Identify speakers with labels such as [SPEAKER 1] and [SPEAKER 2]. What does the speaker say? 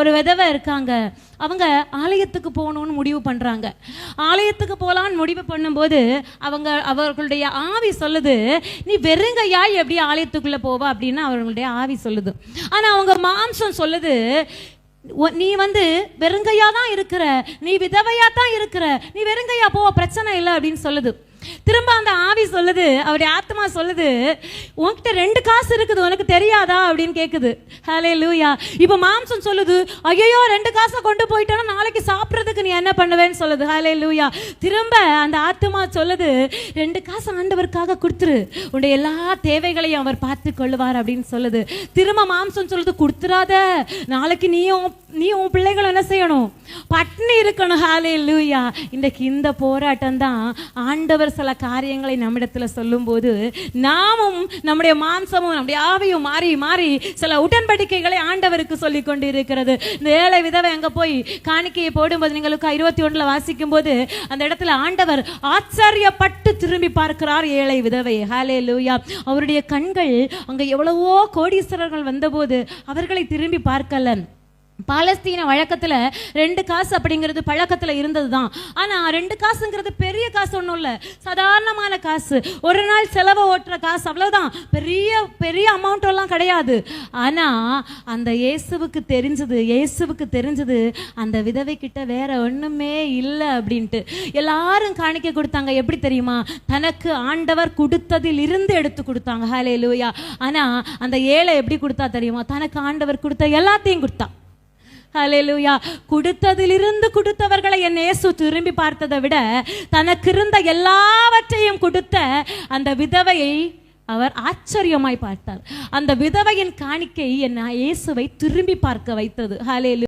[SPEAKER 1] ஒரு விதவை இருக்காங்க. அவங்க ஆலயத்துக்கு போகணும்னு முடிவு பண்றாங்க. ஆலயத்துக்கு போகலான்னு முடிவு பண்ணும்போது அவங்க அவர்களுடைய ஆவி சொல்லுது நீ வெறுங்கையாய் எப்படி ஆலயத்துக்குள்ள போவா? அப்படின்னு அவர்களுடைய ஆவி சொல்லுது. ஆனால் அவங்க மாம்சம் சொல்லுது நீ வந்து வெறுங்கையா தான் இருக்கிற நீ விதவையா தான் இருக்கிற நீ வெறுங்கையா போவ பிரச்சனை இல்லை அப்படின்னு சொல்லுது. திரும்ப அந்த ஆவி சொல்லுது அவருடைய ஆத்மா சொல்லுது உன்கிட்ட ரெண்டு காசு இருக்குது உனக்கு தெரியாதா? அப்படின்னு கேட்குது ஹலே லூயா இப்போ மாம்சம் சொல்லுது ஐயோ ரெண்டு காசை கொண்டு போயிட்டேன்னா நாளைக்கு சாப்பிட்றதுக்கு நீ என்ன பண்ணுவேன்னு சொல்லுது. ஹலே லூயா திரும்ப அந்த ஆத்மா சொல்லுது ரெண்டு காசு ஆண்டவருக்காக கொடுத்துரு. உன்னுடைய எல்லா தேவைகளையும் அவர் பார்த்து கொள்ளுவார் அப்படின்னு சொல்லுது. திரும்ப மாம்சம் சொல்லுது கொடுத்துடாத நாளைக்கு நீயும் நீ உன் பிள்ளைகளும் என்ன செய்யணும்? பட்னி இருக்கணும். ஹாலே லூயா இன்றைக்கு இந்த போராட்டம் தான் ஆண்டவர் சில காரியங்களை நம்மிடத்துல சொல்லும்போது நாமும் நம்முடைய மாம்சமும் நம்முடைய ஆவியும் மாறி மாறி சில உடன்படிக்கைகளை ஆண்டவருக்கு சொல்லி கொண்டு இருக்கிறது இந்த ஏழை விதவை அங்க போய் காணிக்கையை போடும்போது நீங்களுக்கு இருபத்தி ஒண்ணுல வாசிக்கும் போது அந்த இடத்துல ஆண்டவர் ஆச்சரியப்பட்டு திரும்பி பார்க்கிறார் ஏழை விதவை. ஹாலே லூயா அவருடைய கண்கள் அங்க எவ்வளவோ கோடீஸ்வரர்கள் வந்தபோது அவர்களை திரும்பி பார்க்கல. பாலஸ்தீன வழக்கத்தில் ரெண்டு காசு அப்படிங்கிறது பழக்கத்தில் இருந்தது தான் ஆனால் ரெண்டு காசுங்கிறது பெரிய காசு ஒன்றும் இல்லை. சாதாரணமான காசு. ஒரு நாள் செலவை ஓட்டுற காசு அவ்வளோதான் பெரிய பெரிய அமௌண்ட்டெல்லாம் கிடையாது. ஆனால் அந்த இயேசுவுக்கு தெரிஞ்சது இயேசுவுக்கு தெரிஞ்சது அந்த விதவை கிட்ட வேற ஒன்றுமே இல்லை அப்படின்ட்டு. எல்லாரும் காணிக்க கொடுத்தாங்க. எப்படி தெரியுமா? தனக்கு ஆண்டவர் கொடுத்ததில் இருந்து எடுத்து கொடுத்தாங்க. ஹாலே லூயா ஆனால் அந்த ஏழை எப்படி கொடுத்தா தெரியுமா? தனக்கு ஆண்டவர் கொடுத்த எல்லாத்தையும் கொடுத்தா. ஹலெலுயா கொடுத்ததிலிருந்து கொடுத்தவர்களை என் இயேசு திரும்பி பார்த்ததை விட தனக்கு இருந்த எல்லாவற்றையும் கொடுத்த அந்த விதவையை அவர் ஆச்சரியமாய் பார்த்தார். அந்த விதவையின் காணிக்கை என் இயேசுவை திரும்பி பார்க்க வைத்தது. ஹலேலு